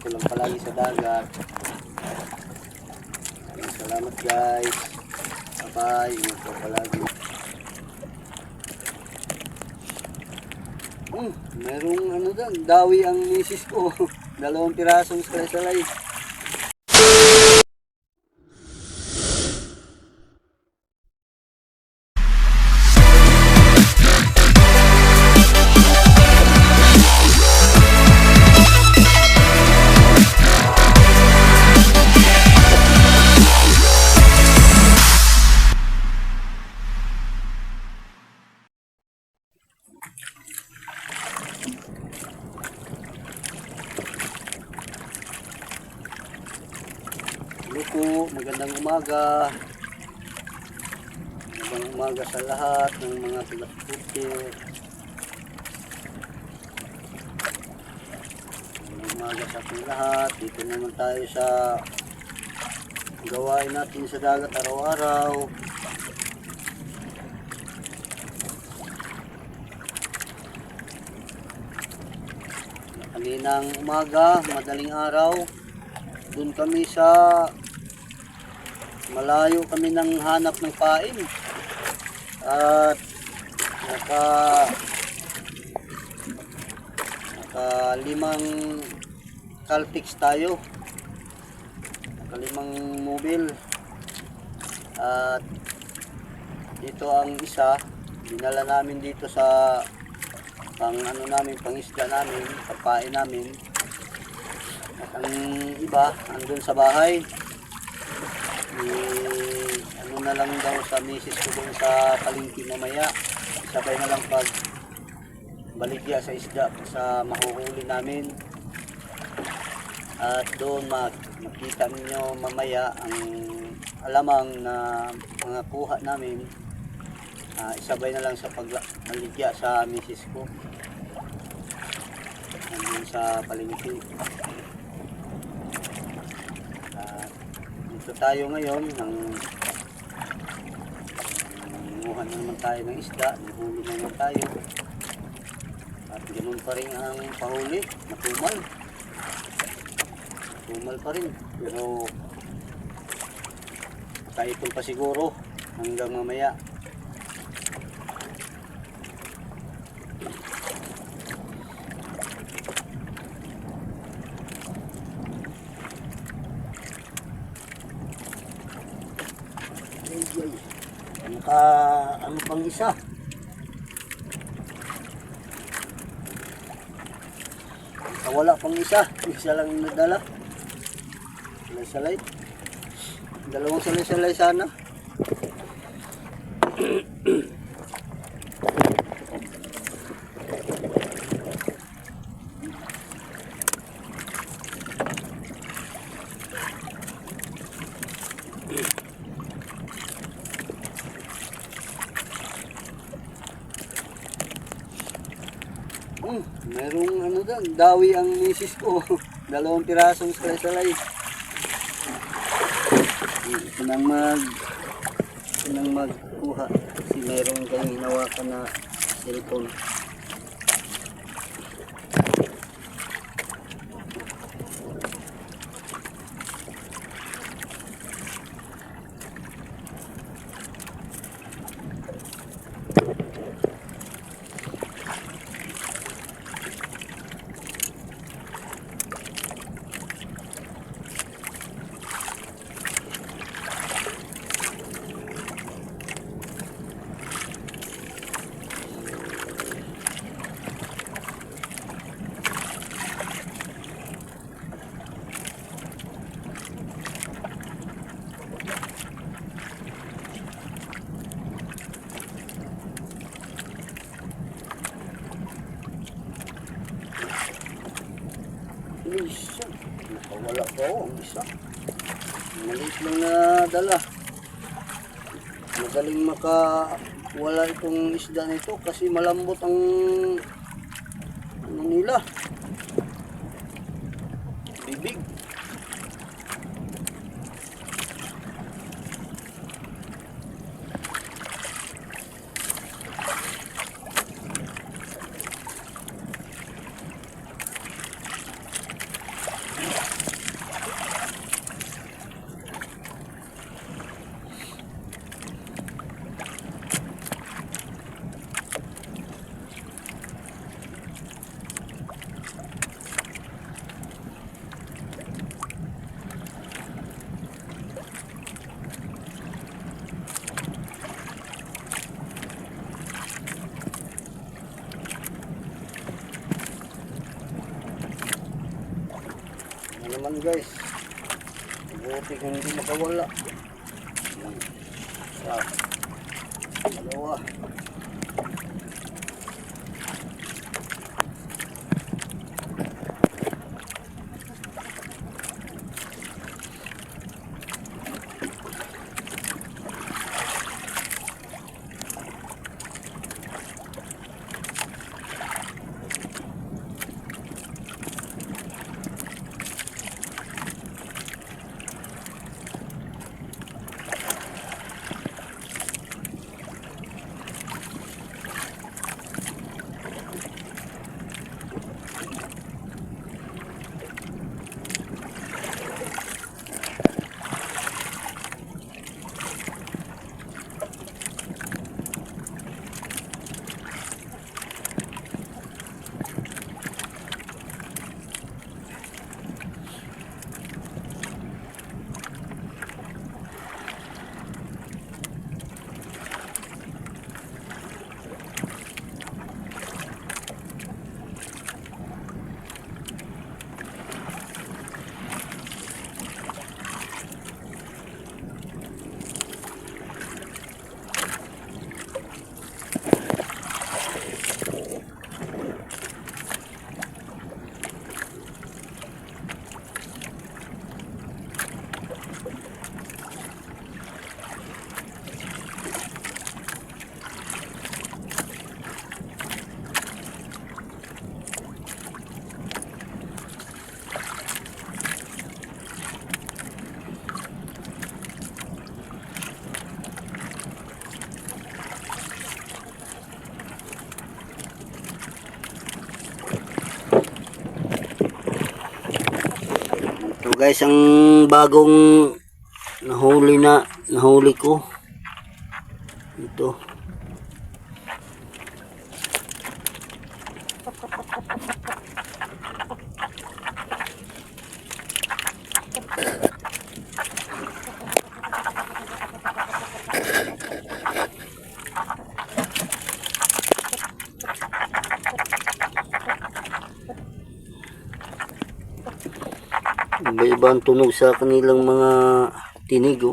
dito lang palagi sa dagat. Salamat guys. Bye-bye. Ingat po palagi. Hmm, merong ano doon, dawi ang misis ko. Dalawang pirasong salay-salay. Umaga. Magandang umaga sa lahat ng mga taga-puti. Magandang umaga sa ating lahat. Dito naman tayo sa gawain natin sa dagat araw-araw. Kaninang umaga, madaling araw, doon kami sa malayo kami nang hanap ng pain at naka naka limang Caltex tayo. Naka limang mobile at dito ang isa. Dinala namin dito sa pang ano namin pangisda namin pagpain namin. At ang iba, andun sa bahay. Eh, ano na lang daw sa misis ko dun sa palingki mamaya. Sabay na lang pag baligya sa isda sa mahuhuli namin. At doon mag, makita ninyo mamaya ang alamang na mga kuha namin. Ah, isabay na lang sa pagbaligya sa misis ko. Sa palingki. Dito tayo ngayon ng nangunguha na naman tayo ng isda, nahuli na naman tayo. At ganun pa rin ang pahuli, natumal. Natumal pa rin. Pero kaipon pa siguro hanggang mamaya. Naka, ano pang isa? Wala pang isa. Isa lang yung nadala. Salay-salay. Dalawang salay-salay sana. Merong ano doon, dawi ang misis ko. Dalawang pirasong. Hmm, Ito nang mag ito nang magkuha kasi meron kayong hinawakan na cellphone. Isa. Ako ang isa. Maliit lang na dala. Madaling makawala itong isda nito kasi malambot ang ano nila. Guys. Buti kung hindi makawala. Yan. Guys, ang bagong nahuli na, nahuli ko. Ito. Iba-iba ang tunog sa kanilang mga tinig oh.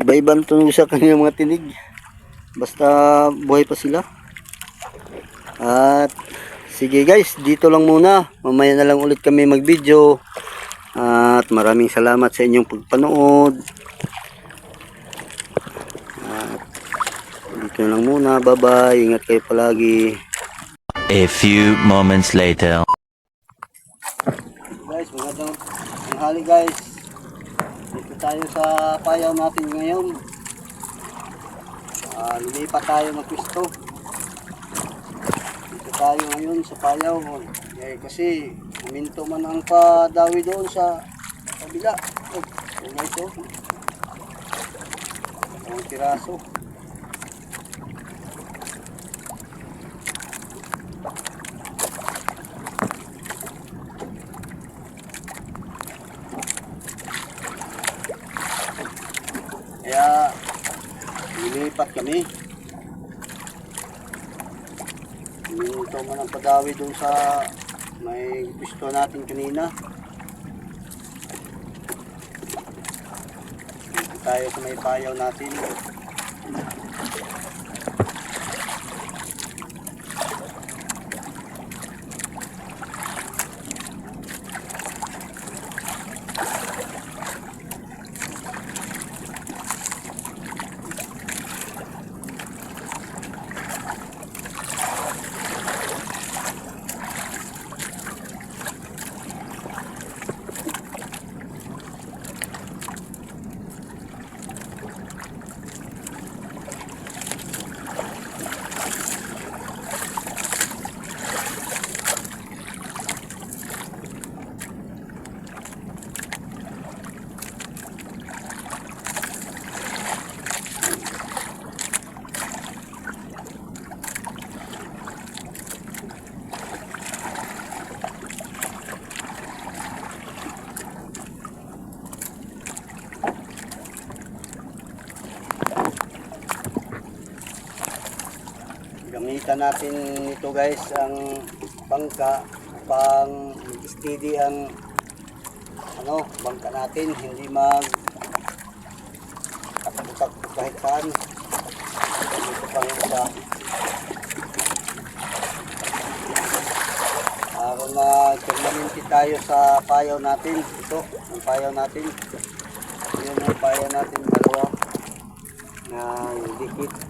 Iba-iba ang tunog sa kanilang mga tinig. Basta buhay pa sila. At sige guys, dito lang muna. Mamaya na lang ulit kami mag-video. At maraming salamat sa inyong pagpanood. At dito lang muna. Bye-bye. Ingat kayo palagi. A few moments later. Guys, magandang tanghali guys. Dito tayo sa payaw natin ngayon. Ah, lumipat tayo ng pwesto. Dito tayo ngayon sa payaw. Eh, kasi huminto man ang padawi doon sa kabila. Oh, yun oh. Ang piraso. Kaya lilipat kami. Minuto man ang padawi doon sa may gusto natin kanina. Dito tayo sa may payaw natin. Natin ito guys ang bangka pang steady ang ano bangka natin. Hindi mag katakot kahit saan. Dito pang isa para mag-permanente tayo sa payaw natin ito ang payaw natin. Yun ang payaw natin dalawa na dikit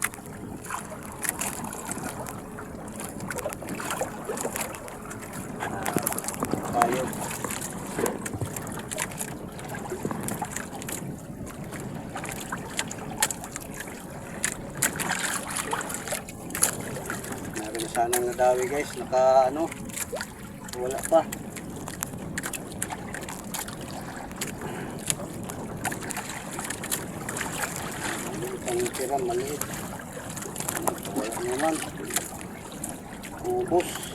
sanang nadawi guys, naka ano, wala pa. Ang tira, maliit. Wala naman. Ubus.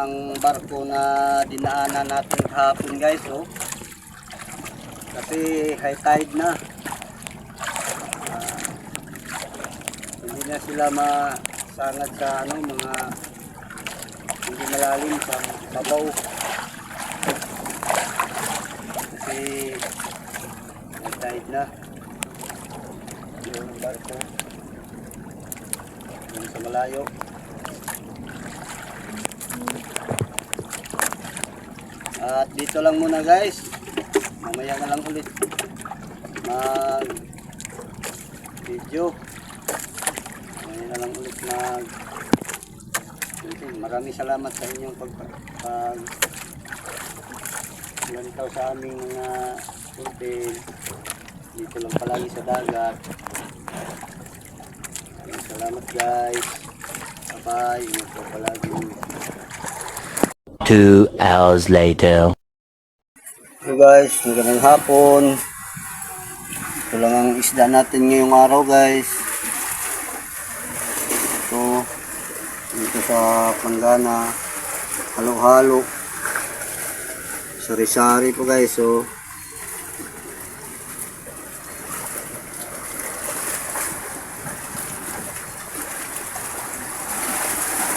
Ng barko na dinaanan natin kahapon guys oh. kasi high tide na. Ah, hindi na sila masangad sa ano mga hindi malalim sa babaw kasi high tide na. Yung barko. Yung sa malayo At dito lang muna guys. Mamaya na lang ulit mag video. Mamaya na lang ulit mag Maraming salamat sa inyong pag pag lantaw sa aming mga content. Dito lang palagi sa dagat. Salamat guys. Bye-bye. Ingat po palagi. Two hours later. Hey guys, magandang hapon. Ito lang ang isda natin ngayong araw guys. Ito, dito sa Panggana. Halo-halo. Sari-sari po guys. So,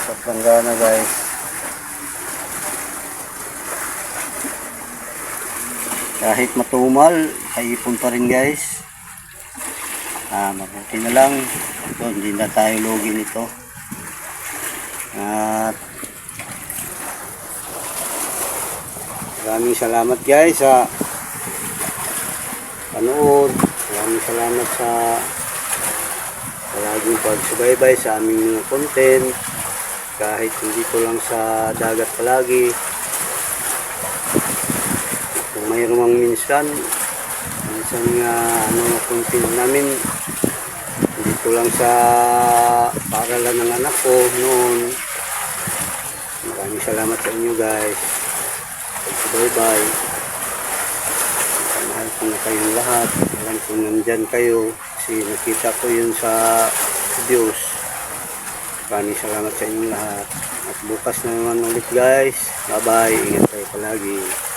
sa Panggana guys. Kahit matumal ay ipon pa rin guys. Ah, mabuti na lang. Ito, hindi na tayo logi nito. At maraming salamat guys sa panood. Maraming salamat sa palaging pagsubaybay sa aming content. Kahit hindi ko lang sa dagat palagi mayroon minsan. Minsan nga ano content namin. Dito lang sa paaralan ng anak ko noon. Maraming salamat sa inyo guys. Bye bye mahal ko na kayong lahat. Alam ko nandyan kayo. Kasi nakita ko yun sa videos. Maraming salamat sa inyong lahat. At bukas na naman ulit guys. Bye bye ingat kayo palagi